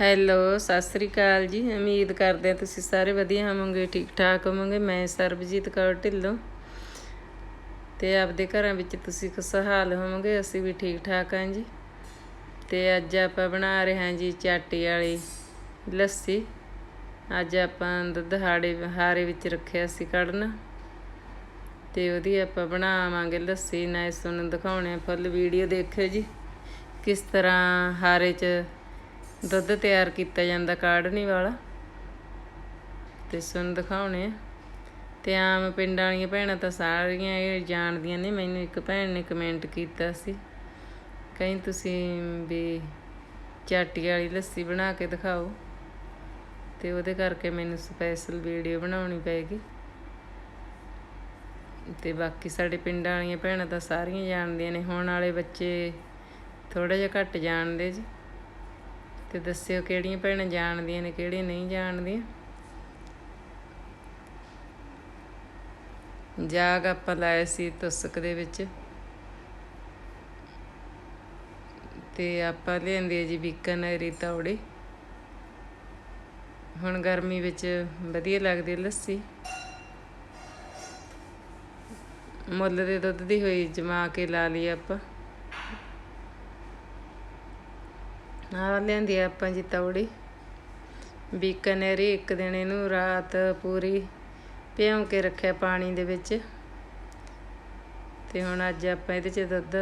Hello, Sat Sri ਅਕਾਲ ਜੀ। ਉਮੀਦ ਕਰਦੇ ਹਾਂ ਤੁਸੀਂ ਸਾਰੇ ਵਧੀਆ ਹੋਵੋਗੇ, ਠੀਕ ਠਾਕ ਹੋਵੋਗੇ। ਮੈਂ ਸਰਬਜੀਤ ਕੌਰ ਢਿੱਲੋਂ। ਤੇ ਆਪਦੇ ਘਰਾਂ ਵਿੱਚ ਤੁਸੀਂ ਖੁਸ਼ਹਾਲ ਹੋਵੋਗੇ? ਅਸੀਂ ਵੀ ਠੀਕ ਠਾਕ ਹਾਂ ਜੀ। ਤੇ ਅੱਜ ਆਪਾਂ ਬਣਾ ਰਹੇ ਹਾਂ ਜੀ ਚਾਟੀ ਵਾਲੀ ਲੱਸੀ। ਅੱਜ ਆਪਾਂ ਦੁੱਧ ਹਾੜੇ, ਹਾਰੇ ਵਿੱਚ ਰੱਖਿਆ ਸੀ ਕੱਢਣਾ। ਤੇ ਉਹਦੀ ਆਪਾਂ ਬਣਾਵਾਂਗੇ ਲੱਸੀ। ਨਾ ਇਸ ਨੂੰ ਦਿਖਾਉਣੇ ਆ ਫੁੱਲ। ਵੀਡੀਓ ਦੇਖਿਓ ਜੀ। ਕਿਸ ਤਰ੍ਹਾਂ ਹਾਰੇ 'ਚ ਦੁੱਧ ਤਿਆਰ ਕੀਤਾ ਜਾਂਦਾ ਕਾੜਨੀ ਵਾਲਾ ਤੇ ਸੁਣ ਦਿਖਾਉਣੇ ਆ। ਤੇ ਆਮ ਪਿੰਡਾਂ ਵਾਲੀਆਂ ਭੈਣਾਂ ਤਾਂ ਸਾਰੀਆਂ ਇਹ ਜਾਣਦੀਆਂ ਨੇ, ਮੈਨੂੰ ਇੱਕ ਭੈਣ ਨੇ ਕਮੈਂਟ ਕੀਤਾ ਸੀ। ਕਹੀਂ ਤੁਸੀਂ ਵੀ ਚਾਟੀ ਵਾਲੀ ਲੱਸੀ ਬਣਾ ਕੇ ਦਿਖਾਓ। ਤੇ ਉਹਦੇ ਕਰਕੇ ਮੈਨੂੰ ਸਪੈਸ਼ਲ ਵੀਡੀਓ ਬਣਾਉਣੀ ਪੈਗੀ ਤੇ ਬਾਕੀ ਸਾਡੇ ਪਿੰਡਾਂ ਵਾਲੀਆਂ ਭੈਣਾਂ ਤਾਂ ਸਾਰੀਆਂ ਜਾਣਦੀਆਂ ਨੇ, ਹੁਣ ਵਾਲੇ ਬੱਚੇ ਥੋੜਾ ਜਿਹਾ ਘੱਟ ਜਾਣਦੇ ਜੀ। ਤੇ ਦੱਸਿਓ ਕਿਹੜੀਆਂ ਭੈਣਾਂ ਜਾਣਦੀਆਂ ਨੇ, ਕਿਹੜੀਆਂ ਨਹੀਂ ਜਾਣਦੀਆਂ। ਜਾਗ ਆਪਾਂ ਲਾਇਆ ਸੀ ਤੁਸਕ ਦੇ ਵਿੱਚ। ਤੇ ਆਪਾਂ ਲਿਆਂਦੀ ਹੈ ਜੀ ਬੀਕਾਨੇਰੀ ਤੌੜੀ ਹੁਣ ਗਰਮੀ ਵਿੱਚ ਵਧੀਆ ਲੱਗਦੀ ਲੱਸੀ। ਮੁੱਲ ਦੇ ਦੁੱਧ ਦੀ ਹੋਈ ਜਮਾ ਕੇ ਲਾ ਲਈ ਆਪਾਂ। ਆ ਲਿਆਂਦੀ ਆਪਾਂ ਜੀ ਤੌੜੀ ਬੀਕਨੇਰੀ ਇੱਕ ਦਿਨ ਇਹਨੂੰ ਰਾਤ ਪੂਰੀ ਭਿਉਂ ਕੇ ਰੱਖਿਆ ਪਾਣੀ ਦੇ ਵਿੱਚ। ਤੇ ਹੁਣ ਅੱਜ ਆਪਾਂ ਇਹਦੇ 'ਚ ਦੁੱਧ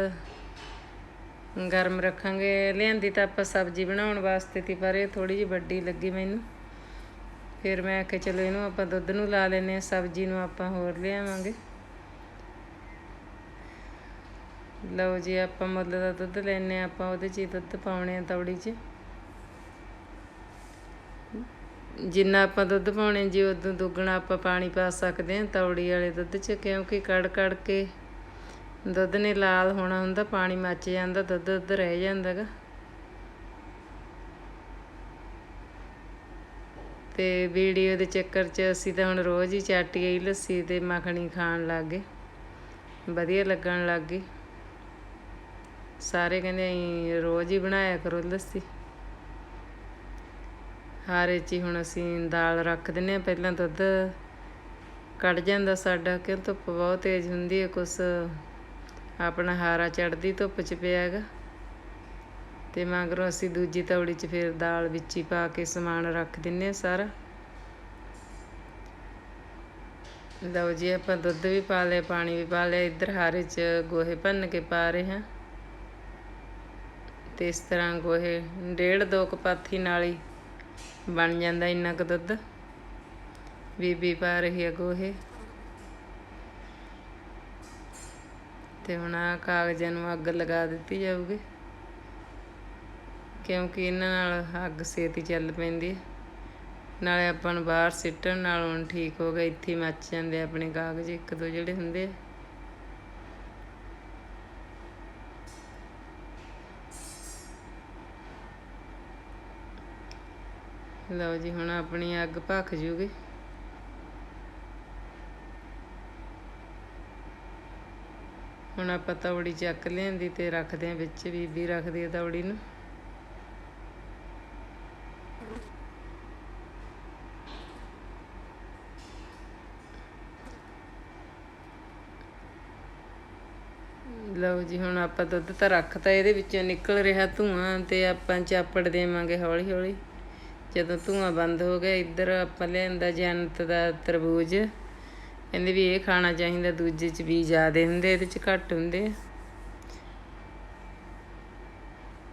ਗਰਮ ਰੱਖਾਂਗੇ। ਲਿਆਂਦੀ ਤਾਂ ਆਪਾਂ ਸਬਜ਼ੀ ਬਣਾਉਣ ਵਾਸਤੇ ਤੀ, ਪਰ ਇਹ ਥੋੜੀ ਜਿਹੀ ਵੱਡੀ ਲੱਗੀ ਮੈਨੂੰ। ਫਿਰ ਮੈਂ ਆਖਿਆ, ਚਲੋ ਇਹਨੂੰ ਆਪਾਂ ਦੁੱਧ ਨੂੰ ਲਾ ਲੈਨੇ ਆ ਸਬਜ਼ੀ ਨੂੰ ਆਪਾਂ ਹੋਰ ਲਿਆਵਾਂਗੇ। ਲਓ ਜੀ, ਆਪਾਂ ਮੁੱਲ ਦਾ ਦੁੱਧ ਲੈਨੇ ਆ ਆਪਾਂ ਉਹਦੇ 'ਚ ਹੀ ਦੁੱਧ ਪਾਉਣੇ ਆ ਤੌੜੀ 'ਚ। ਜਿੰਨਾ ਆਪਾਂ ਦੁੱਧ ਪਾਉਣੇ ਜੀ, ਉਦੋਂ ਦੁੱਗਣਾ ਆਪਾਂ ਪਾਣੀ ਪਾ ਸਕਦੇ ਹਾਂ ਤੌੜੀ ਵਾਲੇ ਦੁੱਧ 'ਚ, ਕਿਉਂਕਿ ਕੜ ਕੜ ਕੇ ਦੁੱਧ ਨੇ ਲਾਲ ਹੋਣਾ ਹੁੰਦਾ, ਪਾਣੀ ਮੱਚ ਜਾਂਦਾ, ਦੁੱਧ ਦੁੱਧ ਰਹਿ ਜਾਂਦਾਗਾ ਤੇ ਵੀਡੀਓ ਦੇ ਚੱਕਰ 'ਚ ਅਸੀਂ ਤਾਂ ਹੁਣ ਰੋਜ਼ ਹੀ ਚਾਟੀ ਗਈ ਲੱਸੀ ਤੇ ਮੱਖਣੀ ਖਾਣ ਲੱਗ ਗਏ। ਵਧੀਆ ਲੱਗਣ ਲੱਗ ਗਈ ਸਾਰੇ ਕਹਿੰਦੇ ਅਸੀਂ ਰੋਜ਼ ਹੀ ਬਣਾਇਆ ਕਰੋ ਲੱਸੀ। ਹਾਰੇ 'ਚ ਹੁਣ ਅਸੀਂ ਦਾਲ ਰੱਖ ਦਿੰਨੇ ਆ ਪਹਿਲਾਂ ਦੁੱਧ ਕੱਢ ਜਾਂਦਾ ਸਾਡਾ, ਕਿਉਂ ਧੁੱਪ ਬਹੁਤ ਤੇਜ਼ ਹੁੰਦੀ ਹੈ, ਕੁਛ ਆਪਣਾ ਹਾਰਾ ਚੜਦੀ ਧੁੱਪ 'ਚ ਪਿਆ ਹੈਗਾ। ਤੇ ਮਗਰੋਂ ਅਸੀਂ ਦੂਜੀ ਤੌੜੀ 'ਚ ਫਿਰ ਦਾਲ ਵਿੱਚ ਹੀ ਪਾ ਕੇ ਸਮਾਨ ਰੱਖ ਦਿੰਨੇ ਆ ਸਾਰਾ। ਲਓ ਜੀ, ਆਪਾਂ ਦੁੱਧ ਵੀ ਪਾ ਲਿਆ, ਪਾਣੀ ਵੀ ਪਾ ਲਿਆ, ਇੱਧਰ ਹਾਰੇ 'ਚ ਗੋਹੇ ਭੰਨ ਕੇ ਪਾ ਰਹੇ ਹਾਂ। ਤੇ ਇਸ ਤਰ੍ਹਾਂ ਗੋਹੇ ਡੇਢ ਦੋ ਕਪਾਥੀ ਨਾਲ ਹੀ ਬਣ ਜਾਂਦਾ ਇੰਨਾ ਕੁ ਦੁੱਧ। ਬੀਬੀ ਪਾ ਰਹੀ ਹੈ ਗੋਹੇ। ਤੇ ਹੁਣ ਆ ਕਾਗਜ਼ਾਂ ਨੂੰ ਅੱਗ ਲਗਾ ਦਿੱਤੀ ਜਾਊਗੀ, ਕਿਉਂਕਿ ਇਹਨਾਂ ਨਾਲ ਅੱਗ ਛੇਤੀ ਚੱਲ ਪੈਂਦੀ ਹੈ ਨਾਲੇ ਆਪਾਂ ਨੂੰ ਬਾਹਰ ਸਿੱਟਣ ਨਾਲੋਂ ਠੀਕ ਹੋ ਗਿਆ, ਇੱਥੇ ਮੱਚ ਜਾਂਦੇ ਆਪਣੇ ਕਾਗਜ਼, ਇੱਕ ਦੋ ਜਿਹੜੇ ਹੁੰਦੇ ਆ। ਲਓ ਜੀ, ਹੁਣ ਆਪਣੀ ਅੱਗ ਭਖ ਜੂਗੀ। ਹੁਣ ਆਪਾਂ ਤਵੜੀ ਚੱਕ ਲਿਆਂਦੀ ਤੇ ਰੱਖਦੇ ਆਂ ਵਿੱਚ, ਬੀਬੀ ਰੱਖਦੀ ਆ ਤਵੜੀ ਨੂੰ। ਲਓ ਜੀ, ਹੁਣ ਆਪਾਂ ਦੁੱਧ ਤਾਂ ਰੱਖਤਾ, ਇਹਦੇ ਵਿੱਚੋਂ ਨਿਕਲ ਰਿਹਾ ਧੂਆਂ ਤੇ ਆਪਾਂ ਚਾਪੜ ਦੇਵਾਂਗੇ ਹੌਲੀ ਹੌਲੀ ਜਦੋਂ ਧੂਆਂ ਬੰਦ ਹੋ ਗਿਆ, ਇੱਧਰ ਆਪਾਂ ਲਿਆਂਦਾ ਜਨਤ ਦਾ ਤਰਬੂਜ। ਕਹਿੰਦੇ ਵੀ ਇਹ ਖਾਣਾ ਚਾਹੀਦਾ, ਦੂਜੇ ਚ ਵੀ ਜ਼ਿਆਦੇ ਹੁੰਦੇ, ਇਹਦੇ ਚ ਘੱਟ ਹੁੰਦੇ। ਆ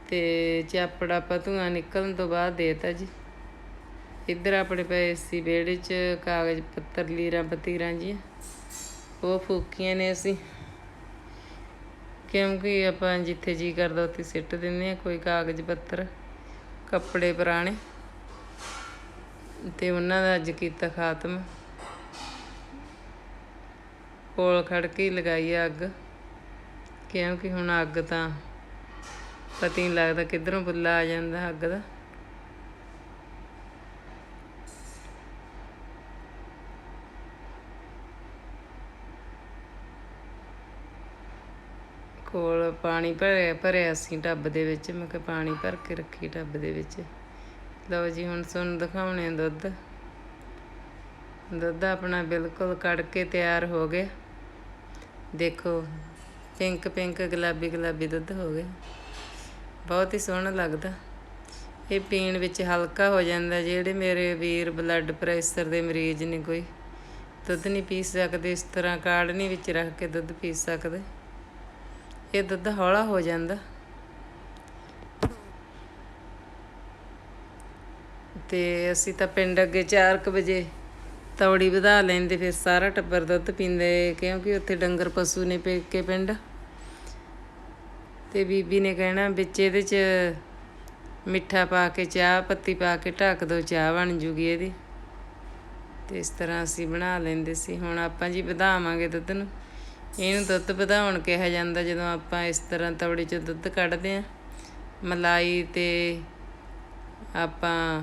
ਤੇ ਚਾਪੜਾ ਆਪਾਂ ਧੂਆਂ ਨਿਕਲਣ ਤੋਂ ਬਾਅਦ ਦੇਤਾ ਜੀ। ਇੱਧਰ ਆਪਣੇ ਪਏ ਸੀ ਵਿਹੜੇ 'ਚ ਕਾਗਜ਼ ਪੱਤਰ, ਲੀਰਾਂ ਪਤੀਰਾਂ ਜੀ ਉਹ ਫੂਕੀਆਂ ਨੇ ਅਸੀਂ। ਕਿਉਂਕਿ ਆਪਾਂ ਜਿੱਥੇ ਜੀ ਕਰਦਾ ਉੱਥੇ ਸਿੱਟ ਦਿੰਦੇ ਆ ਕੋਈ ਕਾਗਜ਼ ਪੱਤਰ, ਕੱਪੜੇ ਪੁਰਾਣੇ। ਤੇ ਉਹਨਾਂ ਦਾ ਅੱਜ ਕੀਤਾ ਖਾਤਮ। ਕੋਲ ਖੜ ਕੇ ਲਗਾਈ ਅੱਗ। ਕਿਉਂਕਿ ਹੁਣ ਅੱਗ ਤਾਂ ਪਤਾ ਨਹੀਂ ਲੱਗਦਾ ਕਿੱਧਰੋਂ ਬੁੱਲਾ ਆ ਜਾਂਦਾ ਅੱਗ ਦਾ। ਕੋਲ ਪਾਣੀ ਭਰਿਆ ਭਰਿਆ ਸੀ ਟੱਬ ਦੇ ਵਿੱਚ। ਮੈਂ ਕਿਹਾ ਪਾਣੀ ਭਰ ਕੇ ਰੱਖੀ ਟੱਬ ਦੇ ਵਿੱਚ। ਲਓ ਜੀ, ਹੁਣ ਤੁਹਾਨੂੰ ਦਿਖਾਉਣੇ ਆ ਦੁੱਧ। ਦੁੱਧ ਆਪਣਾ ਬਿਲਕੁਲ ਕੜ ਕੇ ਤਿਆਰ ਹੋ ਗਿਆ। ਦੇਖੋ, ਪਿੰਕ ਪਿੰਕ, ਗੁਲਾਬੀ ਗੁਲਾਬੀ ਦੁੱਧ ਹੋ ਗਿਆ। ਬਹੁਤ ਹੀ ਸੋਹਣਾ ਲੱਗਦਾ। ਇਹ ਪੀਣ ਵਿੱਚ ਹਲਕਾ ਹੋ ਜਾਂਦਾ, ਜਿਹੜੇ ਮੇਰੇ ਵੀਰ ਬਲੱਡ ਪ੍ਰੈਸ਼ਰ ਦੇ ਮਰੀਜ਼ ਨੇ ਕੋਈ। ਦੁੱਧ ਨਹੀਂ ਪੀ ਸਕਦੇ, ਇਸ ਤਰ੍ਹਾਂ ਕਾੜਨੀ ਵਿੱਚ ਰੱਖ ਕੇ ਦੁੱਧ ਪੀ ਸਕਦੇ। ਇਹ ਦੁੱਧ ਹੌਲਾ ਹੋ ਜਾਂਦਾ। ਤੇ ਅਸੀਂ ਤਾਂ ਪਿੰਡ ਅੱਗੇ 4:00 ਵਜੇ ਤੌੜੀ ਵਧਾ ਲੈਂਦੇ, ਫਿਰ ਸਾਰਾ ਟੱਬਰ ਦੁੱਧ ਪੀਂਦੇ, ਕਿਉਂਕਿ ਉੱਥੇ ਡੰਗਰ ਪਸ਼ੂ ਨੇ ਪੇਕੇ ਪਿੰਡ। ਤੇ ਬੀਬੀ ਨੇ ਕਹਿਣਾ, ਵਿੱਚ ਇਹਦੇ 'ਚ ਮਿੱਠਾ ਪਾ ਕੇ ਚਾਹ, ਪੱਤੀ ਪਾ ਕੇ ਢੱਕ ਦੋ, ਚਾਹ ਬਣ ਜੂਗੀ ਇਹਦੀ। ਤੇ ਇਸ ਤਰ੍ਹਾਂ ਅਸੀਂ ਬਣਾ ਲੈਂਦੇ ਸੀ। ਹੁਣ ਆਪਾਂ ਜੀ ਵਧਾਵਾਂਗੇ ਦੁੱਧ ਨੂੰ। ਇਹਨੂੰ ਦੁੱਧ ਵਧਾਉਣ ਕਿਹਾ ਜਾਂਦਾ, ਜਦੋਂ ਆਪਾਂ ਇਸ ਤਰ੍ਹਾਂ ਤਵੜੇ 'ਚ ਦੁੱਧ ਕੱਢਦੇ ਆ ਮਲਾਈ ਤੇ ਆਪਾਂ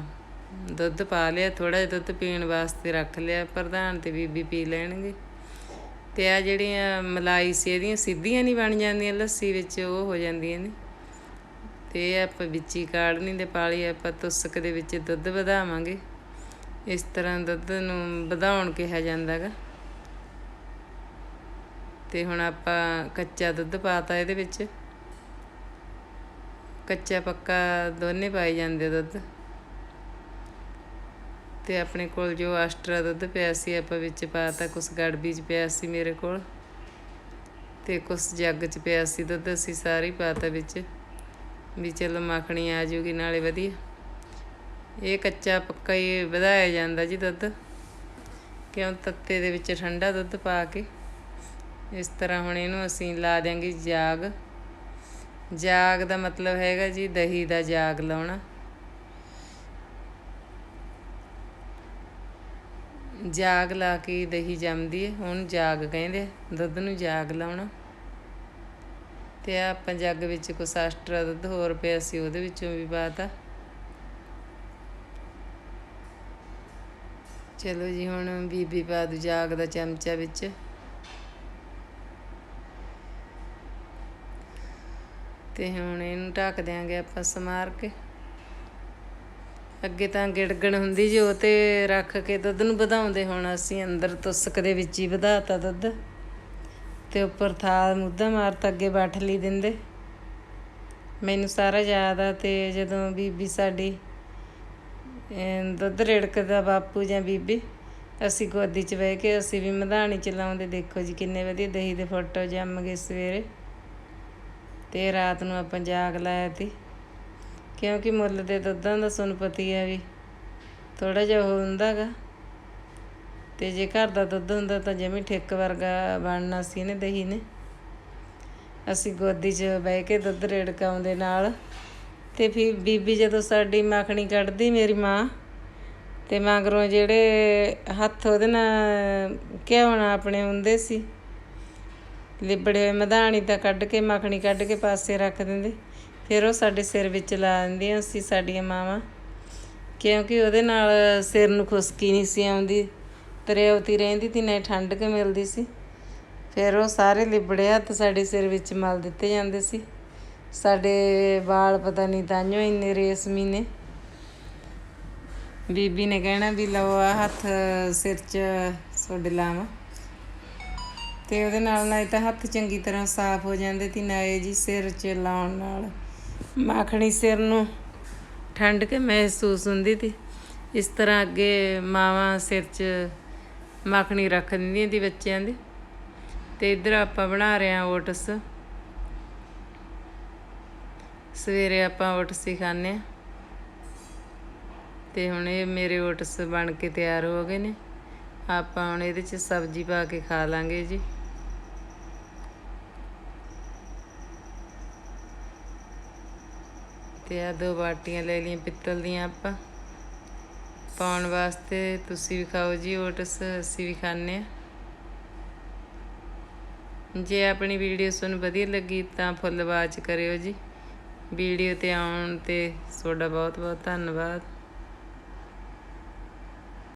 ਦੁੱਧ ਪਾ ਲਿਆ ਥੋੜਾ ਜਿਹਾ ਦੁੱਧ ਪੀਣ ਵਾਸਤੇ ਰੱਖ ਲਿਆ, ਪ੍ਰਧਾਨ ਤੇ ਬੀਬੀ ਪੀ ਲੈਣਗੇ। ਤੇ ਆ ਜਿਹੜੀਆਂ ਮਲਾਈ ਸੀ ਇਹਦੀਆਂ ਸਿੱਧੀਆਂ ਨਹੀਂ ਬਣ ਜਾਂਦੀਆਂ, ਲੱਸੀ ਵਿੱਚ ਉਹ ਹੋ ਜਾਂਦੀਆਂ ਨੇ। ਤੇ ਇਹ ਆਪਾਂ ਵਿੱਚ ਕਾੜਨੀ ਦੇ ਪਾਲੀ ਆਪਾਂ ਤੁਸਕ ਦੇ ਵਿੱਚ ਦੁੱਧ ਵਧਾਵਾਂਗੇ। ਇਸ ਤਰ੍ਹਾਂ ਦੁੱਧ ਨੂੰ ਵਧਾਉਣ ਕਿਹਾ ਜਾਂਦਾਗਾ ਤੇ ਹੁਣ ਆਪਾਂ ਕੱਚਾ ਦੁੱਧ ਪਾਤਾ ਇਹਦੇ ਵਿੱਚ। ਕੱਚਾ ਪੱਕਾ ਦੋਨੇ ਪਾਏ ਜਾਂਦੇ ਦੁੱਧ। ਤੇ ਆਪਣੇ ਕੋਲ ਜੋ ਆਸਟਰਾ ਦੁੱਧ ਪਿਆ ਸੀ ਆਪਾਂ ਵਿੱਚ ਪਾਤਾ ਕੁਛ ਗੜਬੀ ਚ ਪਿਆ ਸੀ ਮੇਰੇ ਕੋਲ ਤੇ ਕੁਛ ਜੱਗ ਚ ਪਿਆ ਸੀ ਦੁੱਧ ਅਸੀਂ ਸਾਰੀ ਪਾਤਾ ਵਿੱਚ ਵੀ ਚਲੋ ਮੱਖਣੀ ਆ ਜੂਗੀ ਨਾਲੇ ਵਧੀਆ। ਇਹ ਕੱਚਾ ਪੱਕਾ ਹੀ ਵਧਾਇਆ ਜਾਂਦਾ ਜੀ ਦੁੱਧ। ਕਿਉਂ ਤੱਤੇ ਦੇ ਵਿੱਚ ਠੰਡਾ ਦੁੱਧ ਪਾ ਕੇ ਇਸ ਤਰ੍ਹਾਂ ਹੁਣ ਇਹਨੂੰ ਅਸੀਂ ਲਾ ਦਿਆਂਗੇ ਜਾਗ। ਜਾਗ ਦਾ ਮਤਲਬ ਹੈਗਾ ਜੀ ਦਹੀਂ ਦਾ ਜਾਗ ਲਾਉਣਾ। ਜਾਗ ਲਾ ਕੇ ਦਹੀਂ ਜੰਮਦੀ ਹੈ ਹੁਣ ਜਾਗ ਕਹਿੰਦੇ ਦੁੱਧ ਨੂੰ ਜਾਗ ਲਾਉਣਾ। ਤੇ ਆ ਆਪਾਂ ਜੱਗ ਵਿੱਚ ਕੁਛ ਆਸਟਰਾ ਦੁੱਧ, ਹੋਰ ਪਿਆ ਸੀ ਉਹਦੇ ਵਿੱਚੋਂ ਵੀ ਪਾਤਾ। ਚਲੋ ਜੀ, ਹੁਣ ਬੀਬੀ ਪਾ ਦੂ ਜਾਗ ਦਾ ਚਮਚਾ ਵਿੱਚ। ਤੇ ਹੁਣ ਇਹਨੂੰ ਢੱਕ ਦਿਆਂਗੇ ਆਪਾਂ ਸਮਾਰ ਕੇ। ਅੱਗੇ ਤਾਂ ਗਿੜਗਣ ਹੁੰਦੀ ਜੀ ਉਹ ਤੇ ਰੱਖ ਕੇ ਦੁੱਧ ਨੂੰ ਵਧਾਉਂਦੇ ਹੁਣ ਅਸੀਂ ਅੰਦਰ ਤੁਸਕ ਦੇ ਵਿੱਚ ਹੀ ਵਧਾਤਾ ਦੁੱਧ। ਤੇ ਉੱਪਰ ਥਾਲ ਮੁੱਦਾ ਮਾਰਤਾ ਅੱਗੇ ਬਾਠਲੀ ਦਿੰਦੇ। ਮੈਨੂੰ ਸਾਰਾ ਯਾਦ ਆ ਤੇ ਜਦੋਂ ਬੀਬੀ ਸਾਡੀ ਦੁੱਧ ਰਿੜਕਦਾ ਬਾਪੂ ਜਾਂ ਬੀਬੀ, ਅਸੀਂ ਗੋਦੀ 'ਚ ਬਹਿ ਕੇ ਅਸੀਂ ਵੀ ਮਧਾਣੀ ਚਲਾਉਂਦੇ ਦੇਖੋ ਜੀ ਕਿੰਨੇ ਵਧੀਆ ਦਹੀਂ ਦੇ ਫੋਟੋ ਜੰਮ ਗਏ ਸਵੇਰੇ। ਤੇ ਰਾਤ ਨੂੰ ਆਪਾਂ ਜਾਗ ਲਾਇਆ ਤੀ। ਕਿਉਂਕਿ ਮੁੱਲ ਦੇ ਦੁੱਧਾਂ ਦਾ ਸੁਣ ਪਤੀ ਹੈ ਵੀ ਥੋੜਾ ਜਿਹਾ ਉਹ ਹੁੰਦਾਗਾ। ਤੇ ਜੇ ਘਰ ਦਾ ਦੁੱਧ ਹੁੰਦਾ ਤਾਂ ਜਿਵੇਂ ਠੇਕ ਵਰਗਾ ਬਣਨਾ ਸੀ ਨੇ ਦਹੀਂ ਨੇ। ਅਸੀਂ ਗੋਦੀ 'ਚ ਬਹਿ ਕੇ ਦੁੱਧ ਰੇੜਕਾਉਂਦੇ ਨਾਲ। ਤੇ ਫਿਰ ਬੀਬੀ ਜਦੋਂ ਸਾਡੀ ਮੱਖਣੀ ਕੱਢਦੀ ਮੇਰੀ ਮਾਂ, ਤੇ ਮਗਰੋਂ ਜਿਹੜੇ ਹੱਥ ਉਹਦੇ ਨਾਲ ਘਿਉਣਾ ਆਪਣੇ ਹੁੰਦੇ ਸੀ, ਲਿਬੜੇ ਮਧਾਣੀ ਤਾਂ ਕੱਢ ਕੇ, ਮੱਖਣੀ ਕੱਢ ਕੇ ਪਾਸੇ ਰੱਖ ਦਿੰਦੇ। ਫਿਰ ਉਹ ਸਾਡੇ ਸਿਰ ਵਿੱਚ ਲਾ ਦਿੰਦੀਆਂ ਸੀ ਸਾਡੀਆਂ ਮਾਵਾਂ। ਕਿਉਂਕਿ ਉਹਦੇ ਨਾਲ ਸਿਰ ਨੂੰ ਖੁਸ਼ਕੀ ਨਹੀਂ ਸੀ ਆਉਂਦੀ। ਤਰਿਆਉਤੀ ਰਹਿੰਦੀ ਤੀ ਨਾ ਠੰਡ ਕੇ ਮਿਲਦੀ ਸੀ। ਫਿਰ ਉਹ ਸਾਰੇ ਲਿਬੜੇ ਹੱਥ ਸਾਡੇ ਸਿਰ ਵਿੱਚ ਮਲ ਦਿੱਤੇ ਜਾਂਦੇ ਸੀ। ਸਾਡੇ ਵਾਲ ਪਤਾ ਨਹੀਂ ਤਾਂਿਓ ਇੰਨੇ ਰੇਸ਼ਮੀ ਨੇ ਬੀਬੀ ਨੇ ਕਹਿਣਾ ਵੀ ਲਓ ਆ ਹੱਥ ਸਿਰ 'ਚ ਤੁਹਾਡੇ ਲਾਵਾਂ। ਤੇ ਉਹਦੇ ਨਾਲ ਨਾ ਇਹ ਤਾਂ ਹੱਥ ਚੰਗੀ ਤਰ੍ਹਾਂ ਸਾਫ਼ ਹੋ ਜਾਂਦੇ ਤੇ ਨਾ ਇਹ ਜੀ ਸਿਰ 'ਚ ਲਾਉਣ ਨਾਲ। ਮਾਖਣੀ ਸਿਰ ਨੂੰ ਠੰਡ ਕੇ ਮਹਿਸੂਸ ਹੁੰਦੀ ਤੀ। ਇਸ ਤਰ੍ਹਾਂ ਅੱਗੇ ਮਾਵਾਂ ਸਿਰ 'ਚ ਮਾਖਣੀ ਰੱਖ ਦਿੰਦੀਆਂ ਦੀ ਬੱਚਿਆਂ ਦੇ। ਤੇ ਇੱਧਰ ਆਪਾਂ ਬਣਾ ਰਹੇ ਹਾਂ ਓਟਸ। ਸਵੇਰੇ ਆਪਾਂ ਓਟਸ ਹੀ ਖਾਂਦੇ ਆ ਤੇ ਹੁਣ ਇਹ ਮੇਰੇ ਓਟਸ ਬਣ ਕੇ ਤਿਆਰ ਹੋ ਗਏ ਨੇ। ਆਪਾਂ ਹੁਣ ਇਹਦੇ 'ਚ ਸਬਜ਼ੀ ਪਾ ਕੇ ਖਾ ਲਾਂਗੇ ਜੀ। ਤੇ ਆ ਦੋ ਬਾਟੀਆਂ ਲੈ ਲਈਆਂ ਪਿੱਤਲ ਦੀਆਂ ਆਪਾਂ। ਪਾਉਣ ਵਾਸਤੇ ਤੁਸੀਂ ਵੀ ਖਾਓ ਜੀ ਓਟਸ, ਅਸੀਂ ਵੀ ਖਾਂਦੇ ਆ ਜੇ ਆਪਣੀ ਵੀਡੀਓ ਤੁਹਾਨੂੰ ਵਧੀਆ ਲੱਗੀ ਤਾਂ ਫੁੱਲ ਵਾਚ ਕਰਿਓ ਜੀ। ਵੀਡੀਓ ਤੇ ਆਉਣ ਤੇ ਤੁਹਾਡਾ ਬਹੁਤ ਬਹੁਤ ਧੰਨਵਾਦ।